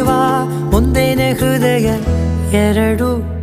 ವಾ ಮುಂದೇನೆ ಹೃದಯ ಎರಡು